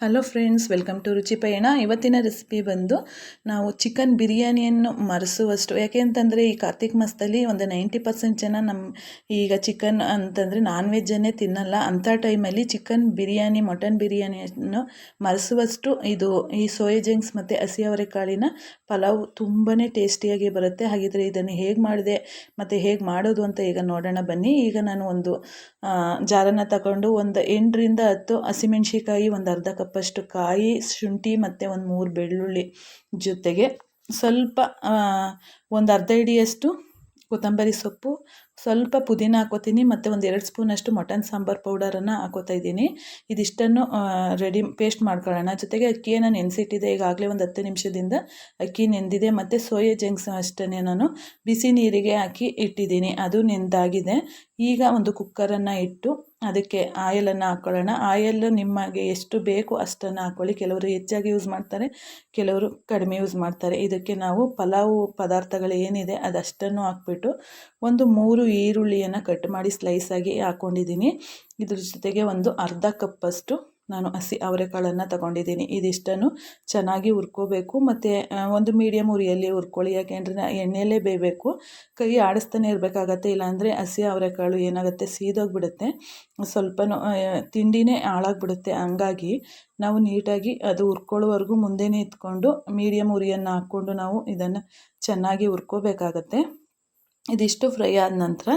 Hello friends welcome to ರುಚಿ ಪಯಣ ಇವತ್ತಿನ ರೆಸಿಪಿ ಬಂದು ನಾವು ಚಿಕನ್ ಬಿರಿಯಾನಿಯನ್ನು ಮರೆಸುವಷ್ಟು. ಯಾಕೆ ಅಂತಂದರೆ ಈ ಕಾರ್ತಿಕ್ ಮಾಸದಲ್ಲಿ ಒಂದು ನೈಂಟಿ ಪರ್ಸೆಂಟ್ ಜನ ನಮ್ಮ ಈಗ ಚಿಕನ್ ಅಂತಂದರೆ ನಾನ್ ವೆಜ್ಜನ್ನೇ ತಿನ್ನಲ್ಲ. ಅಂಥ ಟೈಮಲ್ಲಿ ಚಿಕನ್ ಬಿರಿಯಾನಿ ಮಟನ್ ಬಿರಿಯಾನಿಯನ್ನು ಮರೆಸುವಷ್ಟು ಇದು ಈ ಸೋಯಾ ಜಂಕ್ಸ್ ಮತ್ತು ಹಸಿ ಅವರೆಕಾಳಿನ ಪಲಾವ್ ತುಂಬಾ ಟೇಸ್ಟಿಯಾಗಿ ಬರುತ್ತೆ. ಹಾಗಿದ್ರೆ ಇದನ್ನು ಹೇಗೆ ಮಾಡಿದೆ ಮತ್ತು ಹೇಗೆ ಮಾಡೋದು ಅಂತ ಈಗ ನೋಡೋಣ ಬನ್ನಿ. ಈಗ ನಾನು ಒಂದು ಜಾರನ್ನು ತಗೊಂಡು ಒಂದು ಎಂಟರಿಂದ ಹತ್ತು ಹಸಿಮೆಣ್ಸಿಕಾಯಿ ಒಂದು ಅರ್ಧ ಕಪ್ಪಷ್ಟು ಕಾಯಿ, ಶುಂಠಿ ಮತ್ತು ಒಂದು ಮೂರು ಬೆಳ್ಳುಳ್ಳಿ ಜೊತೆಗೆ ಸ್ವಲ್ಪ ಒಂದು ಅರ್ಧ ಇಡಿಯಷ್ಟು ಕೊತ್ತಂಬರಿ ಸೊಪ್ಪು, ಸ್ವಲ್ಪ ಪುದೀನ ಹಾಕೋತೀನಿ ಮತ್ತು ಒಂದು ಎರಡು ಸ್ಪೂನಷ್ಟು ಮಟನ್ ಸಾಂಬಾರು ಪೌಡರನ್ನು ಹಾಕೋತಾ ಇದ್ದೀನಿ. ಇದಿಷ್ಟನ್ನು ರೆಡಿ ಪೇಸ್ಟ್ ಮಾಡ್ಕೊಳ್ಳೋಣ. ಜೊತೆಗೆ ಅಕ್ಕಿಯನ್ನು ನೆನೆಸಿಟ್ಟಿದೆ, ಈಗಾಗಲೇ ಒಂದು ಹತ್ತು ನಿಮಿಷದಿಂದ ಅಕ್ಕಿ ನೆಂದಿದೆ ಮತ್ತು ಸೋಯಾ ಜಂಕ್ಸ್ ಅಷ್ಟೇ ನಾನು ಬಿಸಿ ನೀರಿಗೆ ಹಾಕಿ ಇಟ್ಟಿದ್ದೀನಿ. ಅದು ನೆಂದಾಗಿದೆ. ಈಗ ಒಂದು ಕುಕ್ಕರನ್ನು ಇಟ್ಟು ಅದಕ್ಕೆ ಆಯಲನ್ನು ಹಾಕ್ಕೊಳ್ಳೋಣ ಆಯಲ್ ನಿಮಗೆ ಎಷ್ಟು ಬೇಕು ಅಷ್ಟನ್ನು ಹಾಕ್ಕೊಳ್ಳಿ ಕೆಲವರು ಹೆಚ್ಚಾಗಿ ಯೂಸ್ ಮಾಡ್ತಾರೆ, ಕೆಲವರು ಕಡಿಮೆ ಯೂಸ್ ಮಾಡ್ತಾರೆ. ಇದಕ್ಕೆ ನಾವು ಪಲಾವು ಪದಾರ್ಥಗಳು ಏನಿದೆ ಅದಷ್ಟನ್ನು ಹಾಕ್ಬಿಟ್ಟು ಒಂದು ಮೂರು ಈರುಳ್ಳಿಯನ್ನು ಕಟ್ ಮಾಡಿ ಸ್ಲೈಸಾಗಿ ಹಾಕ್ಕೊಂಡಿದ್ದೀನಿ ಇದ್ರ ಜೊತೆಗೆ ಒಂದು ಅರ್ಧ ಕಪ್ಪಷ್ಟು ನಾನು ಹಸಿ ಅವರೆಕಾಳನ್ನು ತಗೊಂಡಿದ್ದೀನಿ. ಇದಿಷ್ಟನ್ನು ಚೆನ್ನಾಗಿ ಹುರ್ಕೋಬೇಕು. ಮತ್ತು ಒಂದು ಮೀಡಿಯಮ್ ಉರಿಯಲ್ಲಿ ಹುರ್ಕೊಳ್ಳಿ. ಯಾಕೆಂದರೆ ಎಣ್ಣೆಯಲ್ಲೇ ಬೇಯಬೇಕು. ಕೈ ಆಡಿಸ್ತಾನೆ ಇರಬೇಕಾಗತ್ತೆ. ಇಲ್ಲಾಂದರೆ ಹಸಿ ಅವರೆಕಾಳು ಏನಾಗುತ್ತೆ? ಸೀದೋಗಿಬಿಡುತ್ತೆ. ಸ್ವಲ್ಪನೂ ತಿಂಡಿನೇ ಹಾಳಾಗ್ಬಿಡುತ್ತೆ. ಹಂಗಾಗಿ ನಾವು ನೀಟಾಗಿ ಅದು ಹುರ್ಕೊಳ್ಳೋವರೆಗೂ ಮುಂದೆನೇ ಇದ್ಕೊಂಡು ಮೀಡಿಯಮ್ ಉರಿಯನ್ನು ಹಾಕ್ಕೊಂಡು ನಾವು ಇದನ್ನು ಚೆನ್ನಾಗಿ ಹುರ್ಕೋಬೇಕಾಗತ್ತೆ. ಇದಿಷ್ಟು ಫ್ರೈ ಆದ ನಂತರ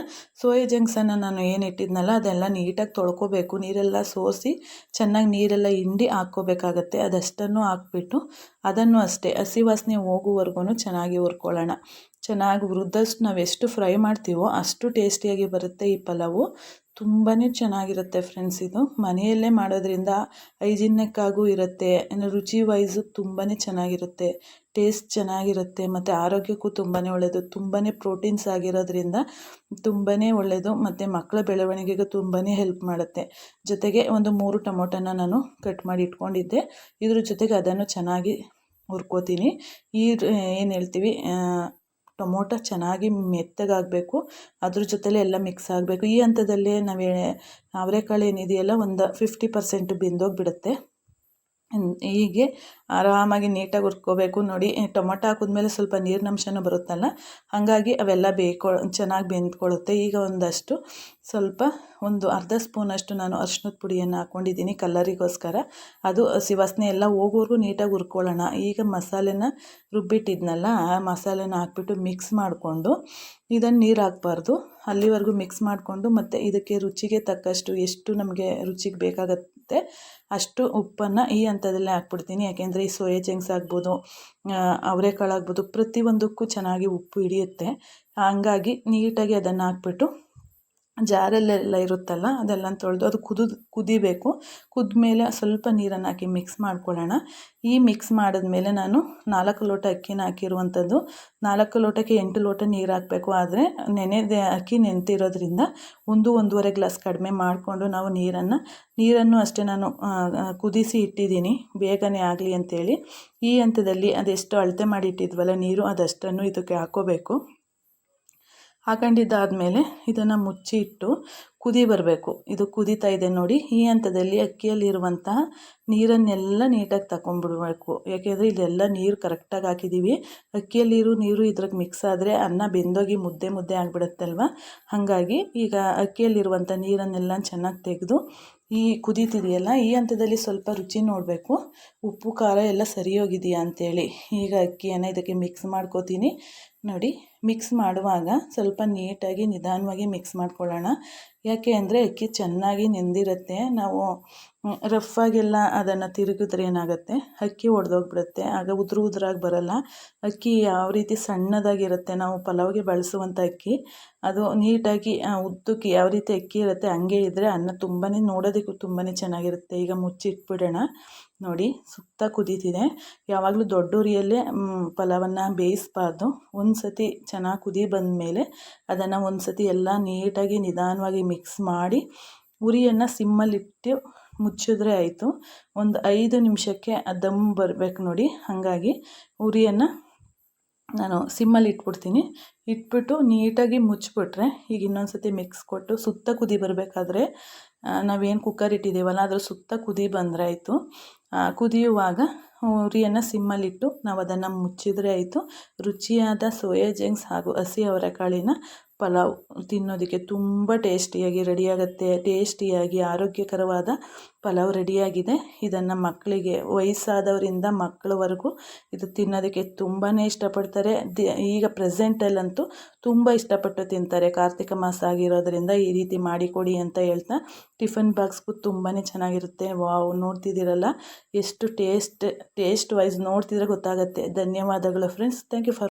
ಸೋಯಾ ಜಂಕ್ಸನ್ನು ನಾನು ಏನು ಇಟ್ಟಿದ್ನಲ್ಲ, ಅದೆಲ್ಲ ನೀಟಾಗಿ ತೊಳ್ಕೊಬೇಕು. ನೀರೆಲ್ಲ ಸೋಸಿ ಚೆನ್ನಾಗಿ ನೀರೆಲ್ಲ ಹಿಂಡಿ ಹಾಕ್ಕೋಬೇಕಾಗತ್ತೆ. ಅದಷ್ಟನ್ನು ಹಾಕ್ಬಿಟ್ಟು ಅದನ್ನು ಅಷ್ಟೇ, ಹಸಿ ವಾಸನೆ ಹೋಗುವವರೆಗೂ ಚೆನ್ನಾಗಿ ಹುರ್ಕೊಳ್ಳೋಣ. ಚೆನ್ನಾಗಿ ಹುರಿದಷ್ಟು ನಾವು ಎಷ್ಟು ಫ್ರೈ ಮಾಡ್ತೀವೋ ಅಷ್ಟು ಟೇಸ್ಟಿಯಾಗಿ ಬರುತ್ತೆ ಈ ಪಲಾವು. ತುಂಬಾ ಚೆನ್ನಾಗಿರುತ್ತೆ ಫ್ರೆಂಡ್ಸ್ ಇದು. ಮನೆಯಲ್ಲೇ ಮಾಡೋದ್ರಿಂದ ಹೈಜಿನಿಕ್ಕಾಗೂ ಇರುತ್ತೆ. ರುಚಿ ವೈಸು ತುಂಬಾ ಚೆನ್ನಾಗಿರುತ್ತೆ. ಟೇಸ್ಟ್ ಚೆನ್ನಾಗಿರುತ್ತೆ ಮತ್ತು ಆರೋಗ್ಯಕ್ಕೂ ತುಂಬಾ ಒಳ್ಳೆಯದು ತುಂಬಾ ಪ್ರೋಟೀನ್ಸ್ ಆಗಿರೋದ್ರಿಂದ ತುಂಬಾ ಒಳ್ಳೆಯದು ಮತ್ತು ಮಕ್ಕಳ ಬೆಳವಣಿಗೆಗೆ ತುಂಬಾ ಹೆಲ್ಪ್ ಮಾಡುತ್ತೆ. ಜೊತೆಗೆ ಒಂದು ಮೂರು ಟೊಮೊಟೊನ ನಾನು ಕಟ್ ಮಾಡಿ ಇಟ್ಕೊಂಡಿದ್ದೆ. ಇದ್ರ ಜೊತೆಗೆ ಅದನ್ನು ಚೆನ್ನಾಗಿ ಹುರ್ಕೋತೀನಿ. ಈ ಏನು ಹೇಳ್ತೀವಿ ಟೊಮೊಟೊ ಚೆನ್ನಾಗಿ ಮೆತ್ತಗಾಗಬೇಕು. ಅದ್ರ ಜೊತೆಲೇ ಎಲ್ಲ ಮಿಕ್ಸ್ ಆಗಬೇಕು. ಈ ಹಂತದಲ್ಲೇ ನಾವು, ಅವರೆಕಾಳು ಏನಿದೆಯಲ್ಲ, ಒಂದು ಫಿಫ್ಟಿ ಪರ್ಸೆಂಟ್ ಬೆಂದೋಗಿಬಿಡುತ್ತೆ. ಹೀಗೆ ಆರಾಮಾಗಿ ನೀಟಾಗಿ ಹುರ್ಕೋಬೇಕು. ನೋಡಿ ಟೊಮೊಟೊ ಹಾಕಿದ್ಮೇಲೆ ಸ್ವಲ್ಪ ನೀರಿನಂಶನೂ ಬರುತ್ತಲ್ಲ? ಹಾಗಾಗಿ ಅವೆಲ್ಲ ಬೇಯ್ಕೊ ಚೆನ್ನಾಗಿ ಬೆಂದ್ಕೊಳ್ಳುತ್ತೆ ಈಗ ಒಂದಷ್ಟು ಸ್ವಲ್ಪ ಒಂದು ಅರ್ಧ ಸ್ಪೂನಷ್ಟು ನಾನು ಅರ್ಶಿನದ ಪುಡಿಯನ್ನು ಹಾಕ್ಕೊಂಡಿದ್ದೀನಿ ಕಲ್ಲರಿಗೋಸ್ಕರ. ಅದು ಹಸಿ ವಾಸನೆ ಎಲ್ಲ ಹೋಗೋವರೆಗೂ ನೀಟಾಗಿ ಹುರ್ಕೊಳ್ಳೋಣ. ಈಗ ಮಸಾಲೆನ ರುಬ್ಬಿಟ್ಟಿದ್ನಲ್ಲ, ಆ ಮಸಾಲೆನ ಹಾಕ್ಬಿಟ್ಟು ಮಿಕ್ಸ್ ಮಾಡಿಕೊಂಡು ಇದನ್ನು ನೀರು ಹಾಕ್ಬಾರ್ದು. ಅಲ್ಲಿವರೆಗೂ ಮಿಕ್ಸ್ ಮಾಡಿಕೊಂಡು ಮತ್ತು ಇದಕ್ಕೆ ರುಚಿಗೆ ತಕ್ಕಷ್ಟು ಎಷ್ಟು ನಮಗೆ ರುಚಿಗೆ ಬೇಕಾಗತ್ತೆ ಅಷ್ಟು ಉಪ್ಪನ್ನು ಈ ಹಂತದಲ್ಲೇ ಹಾಕ್ಬಿಡ್ತೀನಿ. ಯಾಕೆಂದರೆ ಈ ಸೋಯಾ ಚೆಂಗ್ಸ್ ಆಗ್ಬೋದು ಅವರೆಕಾಳು ಆಗ್ಬೋದು, ಪ್ರತಿಯೊಂದಕ್ಕೂ ಚೆನ್ನಾಗಿ ಉಪ್ಪು ಹಿಡಿಯುತ್ತೆ. ಹಂಗಾಗಿ ನೀಟಾಗಿ ಅದನ್ನು ಹಾಕ್ಬಿಟ್ಟು ಜಾರಲ್ಲೆಲ್ಲ ಇರುತ್ತಲ್ಲ, ಅದೆಲ್ಲ ತೊಳೆದು ಅದು ಕುದು, ಕುದಿಬೇಕು. ಕುದ್ಮೇಲೆ ಸ್ವಲ್ಪ ನೀರನ್ನು ಹಾಕಿ ಮಿಕ್ಸ್ ಮಾಡ್ಕೊಳ್ಳೋಣ. ಈ ಮಿಕ್ಸ್ ಮಾಡಿದ್ಮೇಲೆ ನಾನು ನಾಲ್ಕು ಲೋಟ ಅಕ್ಕಿನ ಹಾಕಿರುವಂಥದ್ದು. ನಾಲ್ಕು ಲೋಟಕ್ಕೆ ಎಂಟು ಲೋಟ ನೀರು ಹಾಕಬೇಕು. ಆದರೆ ನೆನೆದೇ ಅಕ್ಕಿ ನೆನೆತಿರೋದ್ರಿಂದ ಒಂದು, ಒಂದೂವರೆ ಗ್ಲಾಸ್ ಕಡಿಮೆ ಮಾಡಿಕೊಂಡು ನಾವು ನೀರನ್ನು ನೀರನ್ನು ಅಷ್ಟೇ ನಾನು ಕುದಿಸಿ ಇಟ್ಟಿದ್ದೀನಿ. ಬೇಗನೆ ಆಗಲಿ ಅಂತೇಳಿ. ಈ ಹಂತದಲ್ಲಿ ಅದೆಷ್ಟು ಅಳತೆ ಮಾಡಿ ಇಟ್ಟಿದ್ವಲ್ಲ ನೀರು, ಅದಷ್ಟನ್ನು ಇದಕ್ಕೆ ಹಾಕ್ಕೋಬೇಕು ಹಾಕೊಂಡಿದ್ದಾದಮೇಲೆ ಇದನ್ನು ಮುಚ್ಚಿ ಇಟ್ಟು ಕುದಿ ಬರಬೇಕು. ಇದು ಕುದೀತಾ ಇದೆ ನೋಡಿ. ಈ ಹಂತದಲ್ಲಿ ಅಕ್ಕಿಯಲ್ಲಿರುವಂತಹ ನೀರನ್ನೆಲ್ಲ ನೀಟಾಗಿ ತಗೊಂಡ್ಬಿಡ್ಬೇಕು ಯಾಕೆಂದರೆ ಇಲ್ಲೆಲ್ಲ ನೀರು ಕರೆಕ್ಟಾಗಿ ಹಾಕಿದ್ದೀವಿ ಅಕ್ಕಿಯಲ್ಲಿರೋ ನೀರು ಇದ್ರಾಗೆ ಮಿಕ್ಸ್ ಆದರೆ ಅನ್ನ ಬೆಂದೋಗಿ ಮುದ್ದೆ ಮುದ್ದೆ ಆಗಿಬಿಡುತ್ತಲ್ವ? ಹಾಗಾಗಿ ಈಗ ಅಕ್ಕಿಯಲ್ಲಿರುವಂಥ ನೀರನ್ನೆಲ್ಲ ಚೆನ್ನಾಗಿ ತೆಗೆದು ಈ ಕುದೀತಿದೆಯಲ್ಲ, ಈ ಹಂತದಲ್ಲಿ ಸ್ವಲ್ಪ ರುಚಿ ನೋಡಬೇಕು. ಉಪ್ಪು, ಖಾರ ಎಲ್ಲ ಸರಿ ಹೋಗಿದೆಯಾ ಅಂಥೇಳಿ ಈಗ ಅಕ್ಕಿಯನ್ನು ಇದಕ್ಕೆ ಮಿಕ್ಸ್ ಮಾಡ್ಕೋತೀನಿ. ನೋಡಿ ಮಿಕ್ಸ್ ಮಾಡುವಾಗ ಸ್ವಲ್ಪ ನೀಟಾಗಿ ನಿಧಾನವಾಗಿ ಮಿಕ್ಸ್ ಮಾಡ್ಕೊಳ್ಳೋಣ. ಯಾಕೆ ಅಂದರೆ ಅಕ್ಕಿ ಚೆನ್ನಾಗಿ ನೆಂದಿರುತ್ತೆ. ನಾವು ರಫಾಗೆಲ್ಲ ಅದನ್ನು ತಿರುಗಿದ್ರೆ ಏನಾಗುತ್ತೆ? ಅಕ್ಕಿ ಒಡೆದೋಗ್ಬಿಡುತ್ತೆ. ಆಗ ಉದುರು ಉದುರಾಗಿ ಬರೋಲ್ಲ. ಅಕ್ಕಿ ಯಾವ ರೀತಿ ಸಣ್ಣದಾಗಿರುತ್ತೆ? ನಾವು ಪಲಾವ್ಗೆ ಬಳಸುವಂಥ ಅಕ್ಕಿ. ಅದು ನೀಟಾಗಿ ಉದ್ದಕ್ಕೆ ಯಾವ ರೀತಿ ಅಕ್ಕಿ ಇರುತ್ತೆ, ಹಂಗೆ ಇದ್ದರೆ ಅನ್ನ ತುಂಬಾ ನೋಡೋದಕ್ಕೂ ತುಂಬಾ ಚೆನ್ನಾಗಿರುತ್ತೆ. ಈಗ ಮುಚ್ಚಿಟ್ಬಿಡೋಣ. ನೋಡಿ ಸುತ್ತ ಕುದೀತಿದೆ. ಯಾವಾಗಲೂ ದೊಡ್ಡ ಉರಿಯಲ್ಲೇ ಪಲಾವನ್ನು ಬೇಯಿಸಬಾರ್ದು. ಒಂದು ಸತಿ ಚೆನ್ನಾಗಿ ಕುದಿ ಬಂದಮೇಲೆ ಅದನ್ನು ಒಂದು ಸತಿ ಎಲ್ಲ ನೀಟಾಗಿ ನಿಧಾನವಾಗಿ ಮಿಕ್ಸ್ ಮಾಡಿ ಉರಿಯನ್ನು ಸಿಮ್ಮಲ್ಲಿಟ್ಟು ಮುಚ್ಚಿದ್ರೆ ಆಯಿತು. ಒಂದು ಐದು ನಿಮಿಷಕ್ಕೆ ದಮ್ ಬರಬೇಕು ನೋಡಿ. ಹಾಗಾಗಿ ಉರಿಯನ್ನು ನಾನು ಸಿಮ್ಮಲ್ಲಿ ಇಟ್ಬಿಡ್ತೀನಿ. ಇಟ್ಬಿಟ್ಟು ನೀಟಾಗಿ ಮುಚ್ಚಿಬಿಟ್ರೆ ಈಗ ಇನ್ನೊಂದು ಸತಿ ಮಿಕ್ಸ್ ಕೊಟ್ಟು ಸುತ್ತ ಕುದಿ ಬರಬೇಕಾದ್ರೆ ನಾವೇನು ಕುಕ್ಕರ್ ಇಟ್ಟಿದ್ದೀವಲ್ಲ, ಅದ್ರ ಸುತ್ತ ಕುದಿ ಬಂದರೆ ಆಯಿತು. ಕುದಿಯುವಾಗ ಉರಿಯನ್ನು ಸಿಮ್ಮಲ್ಲಿಟ್ಟು ನಾವು ಅದನ್ನು ಮುಚ್ಚಿದರೆ ಆಯಿತು. ರುಚಿಯಾದ ಸೋಯಾ ಜಂಕ್ಸ್ ಹಾಗೂ ಹಸಿ ಅವರೆಕಾಳಿನ ಪಲಾವ್ ತಿನ್ನೋದಕ್ಕೆ ತುಂಬ ಟೇಸ್ಟಿಯಾಗಿ ರೆಡಿಯಾಗುತ್ತೆ. ಟೇಸ್ಟಿಯಾಗಿ ಆರೋಗ್ಯಕರವಾದ ಪಲಾವ್ ರೆಡಿಯಾಗಿದೆ. ಇದನ್ನು ಮಕ್ಕಳಿಗೆ, ವಯಸ್ಸಾದವರಿಂದ ಮಕ್ಕಳವರೆಗೂ ಇದು ತಿನ್ನೋದಕ್ಕೆ ತುಂಬಾ ಇಷ್ಟಪಡ್ತಾರೆ. ಈಗ ಪ್ರೆಸೆಂಟಲ್ಲಂತೂ ತುಂಬ ಇಷ್ಟಪಟ್ಟು ತಿಂತಾರೆ. ಕಾರ್ತಿಕ ಮಾಸ ಆಗಿರೋದರಿಂದ ಈ ರೀತಿ ಮಾಡಿಕೊಡಿ ಅಂತ ಹೇಳ್ತಾ ಟಿಫನ್ ಬಾಕ್ಸ್ಗೂ ತುಂಬಾ ಚೆನ್ನಾಗಿರುತ್ತೆ. ವಾವ್, ನೋಡ್ತಿದ್ದೀರಲ್ಲ? ಎಷ್ಟು ಟೇಸ್ಟ್ ಟೇಸ್ಟ್ ವೈಸ್ ನೋಡ್ತಿದ್ರೆ ಗೊತ್ತಾಗುತ್ತೆ. ಧನ್ಯವಾದಗಳು ಫ್ರೆಂಡ್ಸ್. Thank you for